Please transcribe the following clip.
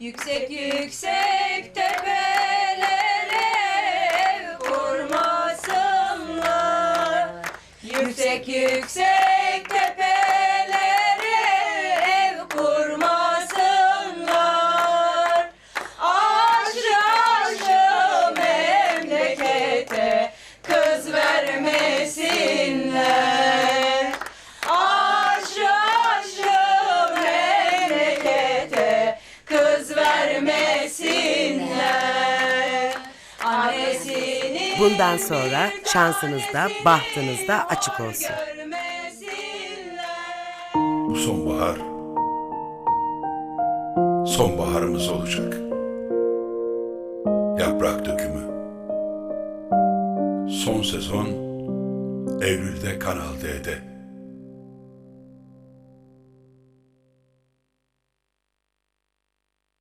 Yüksek yüksek tepelere ev kurmasınlar. Yüksek yüksek tepelere vermesinler. Annesini Bundan sonra şansınız da bahtınız da açık olsun. Bu sonbahar sonbaharımız olacak. Yaprak dökümü. Son sezon Eylül'de Kanal D'de.